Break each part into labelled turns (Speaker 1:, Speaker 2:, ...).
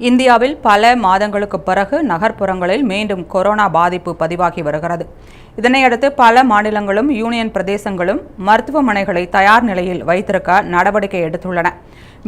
Speaker 1: இந்தியாவில் பல மாதங்களுக்கு பிறகு நகர்ப்புறங்களில் மீண்டும் கொரோனா பாதிப்பு பதிவாகி வருகிறது. இதனையடுத்து பல மாநிலங்களும் யூனியன் பிரதேசங்களும் மருத்துவமனைகளை தயார் நிலையில் வைத்திருக்க நடவடிக்கை எடுத்துள்ளன.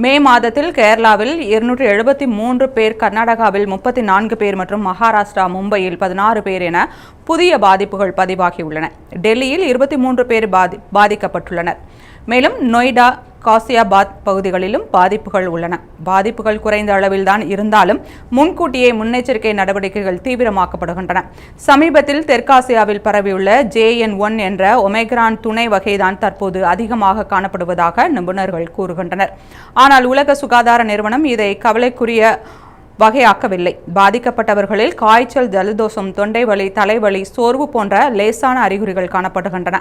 Speaker 1: மே மாதத்தில் கேரளாவில் இருநூற்றி எழுபத்தி மூன்று பேர் கர்நாடகாவில் முப்பத்தி நான்கு பேர் மற்றும் மகாராஷ்டிரா மும்பையில் பதினாறு பேர் என புதிய பாதிப்புகள் பதிவாகியுள்ளன டெல்லியில் இருபத்தி மூன்று பேர் பாதி பாதிக்கப்பட்டுள்ளனர். மேலும் நொய்டா காசியாபாத் பகுதிகளிலும் பாதிப்புகள் உள்ளன. பாதிப்புகள் குறைந்த அளவில்தான் இருந்தாலும் முன்கூட்டியே முன்னெச்சரிக்கை நடவடிக்கைகள் தீவிரமாக்கப்படுகின்றன. சமீபத்தில் தெற்காசியாவில் பரவியுள்ள ஜேஎன் ஒன் என்ற ஒமேக்ரான் துணை வகைதான் தற்போது அதிகமாக காணப்படுவதாக நிபுணர்கள் கூறுகின்றனர். ஆனால் உலக சுகாதார நிறுவனம் இதை கவலைக்குரிய வகையாக்கவில்லை. பாதிக்கப்பட்டவர்களில் காய்ச்சல் ஜலதோஷம் தொண்டை வலி தலைவலி சோர்வு போன்ற லேசான அறிகுறிகள் காணப்படுகின்றன.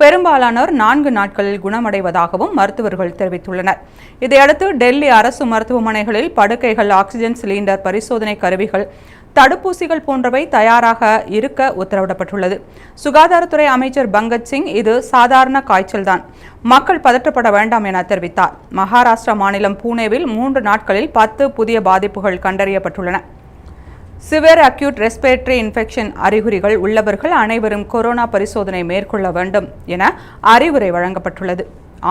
Speaker 1: பெரும்பாலானோர் நான்கு நாட்களில் குணமடைவதாகவும் மருத்துவர்கள் தெரிவித்துள்ளனர். இதையடுத்து டெல்லி அரசு மருத்துவமனைகளில் படுக்கைகள் ஆக்சிஜன் சிலிண்டர் பரிசோதனை கருவிகள் தடுப்பூசிகள் போன்றவை தயாராக இருக்க உத்தரவிடப்பட்டுள்ளது. சுகாதாரத்துறை அமைச்சர் பங்கஜ் சிங் இது சாதாரண காய்ச்சல்தான். மக்கள் பதற்றப்பட வேண்டாம் என தெரிவித்தார். மகாராஷ்டிரா மாநிலம் பூனேவில் மூன்று நாட்களில் பத்து புதிய பாதிப்புகள் கண்டறியப்பட்டுள்ளன. சிவியர் அக்யூட் ரெஸ்பிரேட்டரி இன்ஃபெக்ஷன் அறிகுறிகள் உள்ளவர்கள் அனைவரும் கொரோனா பரிசோதனை மேற்கொள்ள வேண்டும் என அறிவுரை வழங்கப்பட்டுள்ளது.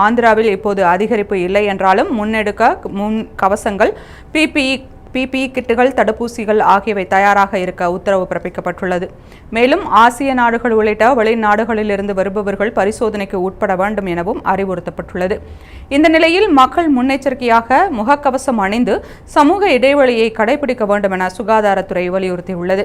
Speaker 1: ஆந்திராவில் இப்போது அதிகரிப்பு இல்லை என்றாலும் முன்னெடுக்க முன் கவசங்கள் பிபிஇ பிபிஇ கிட்டுகள் தடுப்பூசிகள் ஆகியவை தயாராக இருக்க உத்தரவு பிறப்பிக்கப்பட்டுள்ளது. மேலும் ஆசிய நாடுகள் உள்ளிட்ட வெளிநாடுகளிலிருந்து வருபவர்கள் பரிசோதனைக்கு உட்பட வேண்டும் எனவும் அறிவுறுத்தப்பட்டுள்ளது. இந்த நிலையில் மக்கள் முன்னெச்சரிக்கையாக முகக்கவசம் அணிந்து சமூக இடைவெளியை கடைபிடிக்க வேண்டும் என சுகாதாரத்துறை வலியுறுத்தியுள்ளது.